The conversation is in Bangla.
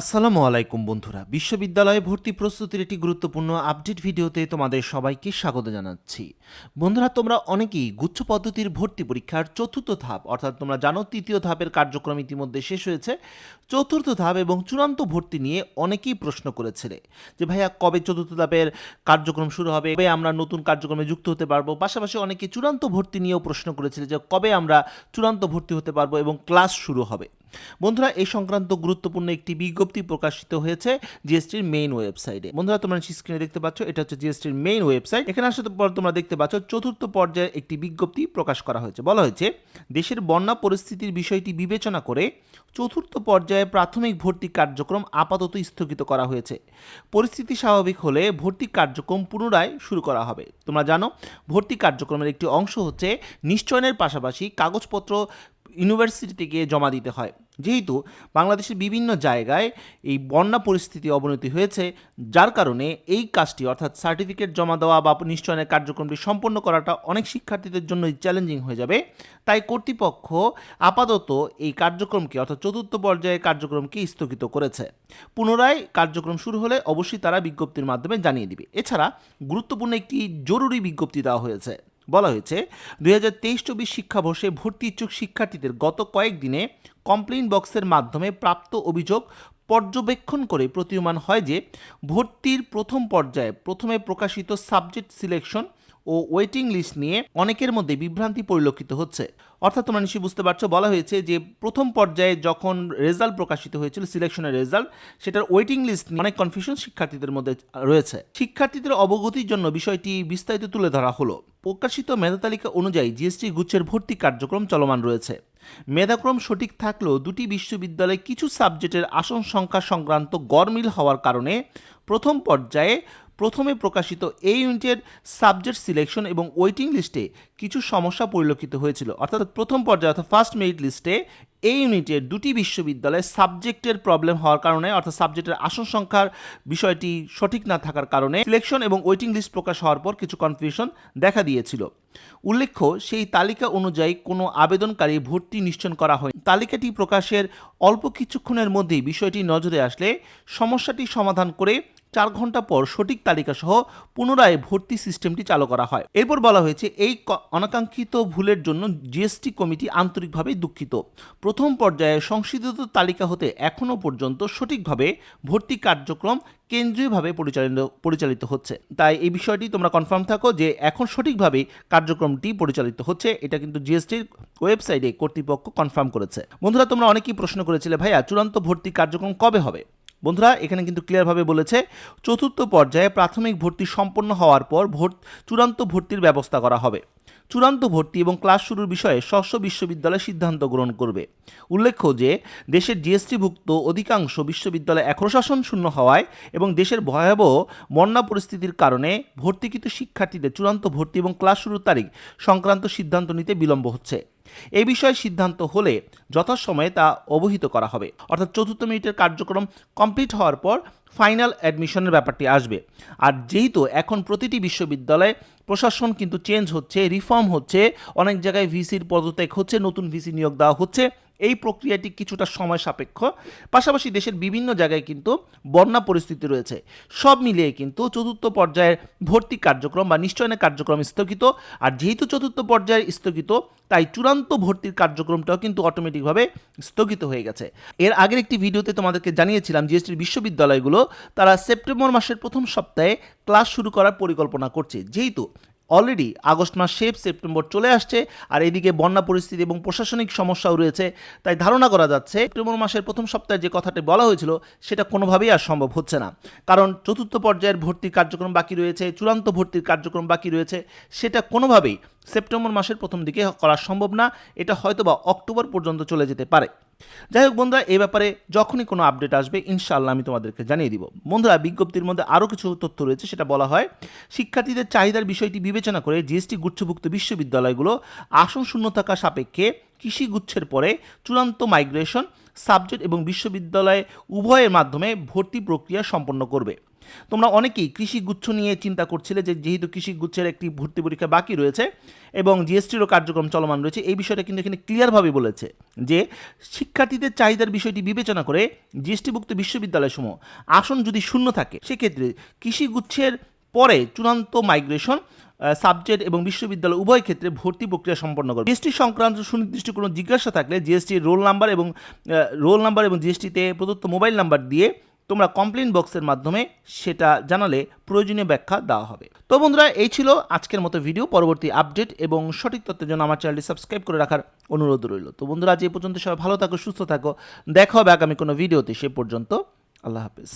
আসসালামু আলাইকুম বন্ধুরা। বিশ্ববিদ্যালয়ে ভর্তি প্রস্তুতির একটি গুরুত্বপূর্ণ আপডেট ভিডিওতে তোমাদের সবাইকে স্বাগত জানাচ্ছি। বন্ধুরা, তোমরা অনেকেই গুচ্ছ পদ্ধতির ভর্তি পরীক্ষার চতুর্থ ধাপ, অর্থাৎ তোমরা জানো তৃতীয় ধাপের কার্যক্রম ইতিমধ্যে শেষ হয়েছে। চতুর্থ ধাপ এবং চূড়ান্ত ভর্তি নিয়ে অনেকেই প্রশ্ন করেছিলে যে, ভাইয়া, কবে চতুর্থ ধাপের কার্যক্রম শুরু হবে? কবে আমরা নতুন কার্যক্রমে যুক্ত হতে পারব? পাশাপাশি অনেকে চূড়ান্ত ভর্তি নিয়েও প্রশ্ন করেছিল যে, কবে আমরা চূড়ান্ত ভর্তি হতে পারব এবং ক্লাস শুরু হবে? বন্ধুরা, এই সংক্রান্ত গুরুত্বপূর্ণ একটি বিজ্ঞপ্তি প্রকাশিত হয়েছে জিএসটির মেইন ওয়েবসাইটে বন্ধুরা, তোমরা স্ক্রিনে দেখতে পাচ্ছ, এটা হচ্ছে জিএসটির মেইন ওয়েবসাইট এখানে আসার পর তোমরা দেখতে পাচ্ছ, চতুর্থ পর্যায়ে একটি বিজ্ঞপ্তি প্রকাশ করা হয়েছে। বলা হয়েছে, দেশের বন্যা পরিস্থিতির বিষয়টি বিবেচনা করে চতুর্থ পর্যায়ে প্রাথমিক ভর্তি কার্যক্রম আপাতত স্থগিত করা হয়েছে। পরিস্থিতি স্বাভাবিক হলে ভর্তি কার্যক্রম পুনরায় শুরু করা হবে। তোমরা জানো, ভর্তি কার্যক্রমের একটি অংশ হচ্ছে নিশ্চয়নের পাশাপাশি কাগজপত্র ইউনিভার্সিটি থেকে জমা দিতে হয়। যেহেতু বাংলাদেশের বিভিন্ন জায়গায় এই বন্যা পরিস্থিতি অবনতি হয়েছে, যার কারণে এই কাজটি, অর্থাৎ সার্টিফিকেট জমা দেওয়া বা নিশ্চয়নের কার্যক্রমটি সম্পন্ন করাটা অনেক শিক্ষার্থীদের জন্য চ্যালেঞ্জিং হয়ে যাবে। তাই কর্তৃপক্ষ আপাতত এই কার্যক্রমকে, অর্থাৎ চতুর্থ পর্যায়ের কার্যক্রমকে স্থগিত করেছে। পুনরায় কার্যক্রম শুরু হলে অবশ্যই তারা বিজ্ঞপ্তির মাধ্যমে জানিয়ে দিবে। এছাড়া গুরুত্বপূর্ণ একটি জরুরি বিজ্ঞপ্তি দেওয়া হয়েছে। বলা হয়েছে, দুই হাজার তেইশ চব্বিশ শিক্ষাবর্ষে ভর্তি ইচ্ছুক শিক্ষার্থীদের গত কয়েকদিনে কমপ্লেইন বক্সের মাধ্যমে প্রাপ্ত অভিযোগ পর্যবেক্ষণ করে প্রতীয়মান হয় যে, ভর্তির প্রথম পর্যায়ে প্রথমে প্রকাশিত সাবজেক্ট সিলেকশন ও ওয়েটিং লিস্ট নিয়ে অনেকের মধ্যে বিভ্রান্তি পরিলক্ষিত হচ্ছে। অর্থাৎ তোমরা নিশ্চয়ই বুঝতে পারছ, বলা হয়েছে যে প্রথম পর্যায়ে যখন রেজাল্ট প্রকাশিত হয়েছিল সিলেকশনের রেজাল্ট সেটার ওয়েটিং লিস্ট অনেক কনফিউশন শিক্ষার্থীদের মধ্যে রয়েছে। শিক্ষার্থীদের অবগতির জন্য বিষয়টি বিস্তারিত তুলে ধরা হলো। প্রকাশিত মেধা তালিকা অনুযায়ী জিএসটি গুচ্ছের ভর্তি কার্যক্রম চলমান রয়েছে। মেধাক্রম সঠিক থাকলেও দুটি বিশ্ববিদ্যালয়ে কিছু সাবজেক্টের আসন সংখ্যা সংক্রান্ত গরমিল হওয়ার কারণে প্রথম পর্যায়ে প্রথমে প্রকাশিত এই ইউনিটের সাবজেক্ট সিলেকশন এবং ওয়েটিং লিস্টে কিছু সমস্যা পরিলক্ষিত হয়েছিল। অর্থাৎ প্রথম পর্যায়ে অর্থাৎ ফার্স্ট মেরিট লিস্টে এই ইউনিটের দুটি বিশ্ববিদ্যালয়ে সাবজেক্টের প্রবলেম হওয়ার কারণে অর্থাৎ সাবজেক্টের আসন সংখ্যার বিষয়টি সঠিক না থাকার কারণে সিলেকশন এবং ওয়েটিং লিস্ট প্রকাশ হওয়ার পর কিছু কনফিউশন দেখা দিয়েছিল। উল্লেখ্য, সেই তালিকা অনুযায়ী কোনো আবেদনকারী ভর্তি নিশ্চয়ন করা হয়। তালিকাটি প্রকাশের অল্প কিছুক্ষণের মধ্যেই বিষয়টি নজরে আসলে সমস্যাটি সমাধান করে চার ঘণ্টা পর সঠিক তালিকা সহ পুনরায় ভর্তি সিস্টেমটি চালু করা হয়। এরপর বলা হয়েছে, এই অনাকাঙ্ক্ষিত ভুলের জন্য জিএসটি কমিটি আন্তরিকভাবে দুঃখিত। প্রথম পর্যায়ে সংশোধিত তালিকা হতে এখনও পর্যন্ত সঠিকভাবে ভর্তি কার্যক্রম কেন্দ্রীয়ভাবে পরিচালিত পরিচালিত হচ্ছে। তাই এই বিষয়টি তোমরা কনফার্ম থাকো যে এখন সঠিকভাবে কার্যক্রমটি পরিচালিত হচ্ছে। এটা কিন্তু জিএসটির ওয়েবসাইটে কর্তৃপক্ষ কনফার্ম করেছে। বন্ধুরা, তোমরা অনেকেই প্রশ্ন করেছিলে, ভাইয়া, চূড়ান্ত ভর্তি কার্যক্রম কবে হবে? বন্ধুরা, এখানে কিন্তু ক্লিয়ারভাবে বলেছে, চতুর্থ পর্যায়ে প্রাথমিক ভর্তি সম্পন্ন হওয়ার পর ভোট, চূড়ান্ত ভর্তির ব্যবস্থা করা হবে। চূড়ান্ত ভর্তি এবং ক্লাস শুরুর বিষয়ে ষষ্ঠ বিশ্ববিদ্যালয় সিদ্ধান্ত গ্রহণ করবে। উল্লেখ্য যে, দেশের জিএসটিভুক্ত অধিকাংশ বিশ্ববিদ্যালয় এখন শাসন শূন্য হওয়ায় এবং দেশের ভয়াবহ বন্যা পরিস্থিতির কারণে ভর্তিকৃত শিক্ষার্থীদের চূড়ান্ত ভর্তি এবং ক্লাস শুরুর তারিখ সংক্রান্ত সিদ্ধান্ত নিতে বিলম্ব হচ্ছে। এই বিষয়ে সিদ্ধান্ত হলে যথাসময়ে তা অবহিত করা হবে। অর্থাৎ চতুর্থ মিনিটের কার্যক্রম কমপ্লিট হওয়ার পর ফাইনাল অ্যাডমিশনের ব্যাপারটি আসবে। আর যেহেতু এখন প্রতিটি বিশ্ববিদ্যালয়ে প্রশাসন কিন্তু চেঞ্জ হচ্ছে, রিফর্ম হচ্ছে, অনেক জায়গায় ভিসির পদত্যাগ হচ্ছে, নতুন ভিসি নিয়োগ দেওয়া হচ্ছে, এই প্রক্রিয়াটি কিছুটা সময় সাপেক্ষ। পাশাপাশি দেশের বিভিন্ন জায়গায় কিন্তু বন্যা পরিস্থিতি রয়েছে। সব মিলিয়ে কিন্তু চতুর্থ পর্যায়ের ভর্তি কার্যক্রম বা নিশ্চয়নের কার্যক্রম স্থগিত। আর যেহেতু চতুর্থ পর্যায়ের স্থগিত, তাই চূড়ান্ত ভর্তির কার্যক্রমটাও কিন্তু অটোমেটিকভাবে স্থগিত হয়ে গেছে। এর আগের একটি ভিডিওতে তোমাদেরকে জানিয়েছিলাম, জিএসটির বিশ্ববিদ্যালয়গুলো তারা সেপ্টেম্বর মাসের প্রথম সপ্তাহে ক্লাস শুরু করার পরিকল্পনা করছে। যেহেতু অলরেডি আগস্ট মাস শেষ, সেপ্টেম্বর চলে আসছে, আর এদিকে বন্যা পরিস্থিতি এবং প্রশাসনিক সমস্যাও রয়েছে, তাই ধারণা করা যাচ্ছে সেপ্টেম্বর মাসের প্রথম সপ্তাহে যে কথাটি বলা হয়েছিল, সেটা কোনোভাবেই আর সম্ভব হচ্ছে না। কারণ চতুর্থ পর্যায়ের ভর্তির কার্যক্রম বাকি রয়েছে, চূড়ান্ত ভর্তির কার্যক্রম বাকি রয়েছে, সেটা কোনোভাবেই সেপ্টেম্বর মাসের প্রথম দিকে করা সম্ভব না। এটা হয়তো বা অক্টোবর পর্যন্ত চলে যেতে পারে। যাই হোক বন্ধুরা এই ব্যাপারে যখনই কোনো আপডেট আসবে, ইনশাআল্লাহ আমি তোমাদেরকে জানিয়ে দিব। বন্ধুরা, বিজ্ঞপ্তির মধ্যে আরও কিছু তথ্য রয়েছে, সেটা বলা হয়, শিক্ষার্থীদের চাহিদার বিষয়টি বিবেচনা করে জিএসটি গুচ্ছভুক্ত বিশ্ববিদ্যালয়গুলো আসন শূন্য থাকা সাপেক্ষে কৃষি গুচ্ছের পরে চূড়ান্ত মাইগ্রেশন সাবজেক্ট এবং বিশ্ববিদ্যালয়ে উভয়ের মাধ্যমে ভর্তি প্রক্রিয়া সম্পন্ন করবে। তোমরা অনেকেই কৃষি গুচ্ছ নিয়ে চিন্তা করছিলে যে যেহেতু কৃষি গুচ্ছের একটি ভর্তি পরীক্ষা বাকি রয়েছে এবং জিএসটিরও কার্যক্রম চলমান রয়েছে, এই বিষয়টা কিন্তু এখানে ক্লিয়ারভাবে বলেছে যে শিক্ষার্থীদের চাহিদার বিষয়টি বিবেচনা করে জিএসটিভুক্ত বিশ্ববিদ্যালয়সমূহ আসন যদি শূন্য থাকে, সেক্ষেত্রে কৃষি গুচ্ছের পরে চূড়ান্ত মাইগ্রেশন সাবজেক্ট এবং বিশ্ববিদ্যালয় উভয় ক্ষেত্রে ভর্তি প্রক্রিয়া সম্পন্ন করবে। জিএসটি সংক্রান্ত সুনির্দিষ্ট কোনো জিজ্ঞাসা থাকলে জিএসটির রোল নাম্বার এবং রোল নাম্বার এবং জিএসটিতে প্রদত্ত মোবাইল নাম্বার দিয়ে তোমরা কমপ্লেন বক্সের মাধ্যমে সেটা জানালে প্রয়োজনীয় ব্যাখ্যা দেওয়া হবে। তো বন্ধুরা, এই ছিল আজকের মতো ভিডিও পরবর্তী আপডেট এবং সঠিক তথ্যের জন্য আমার চ্যানেলটি সাবস্ক্রাইব করে রাখার অনুরোধ রইল। তো বন্ধুরা, আজ এই পর্যন্ত সবাই ভালো থাকো, সুস্থ থাকো। দেখা হবে আগামী কোনো ভিডিওতে সে পর্যন্ত আল্লাহ হাফেজ।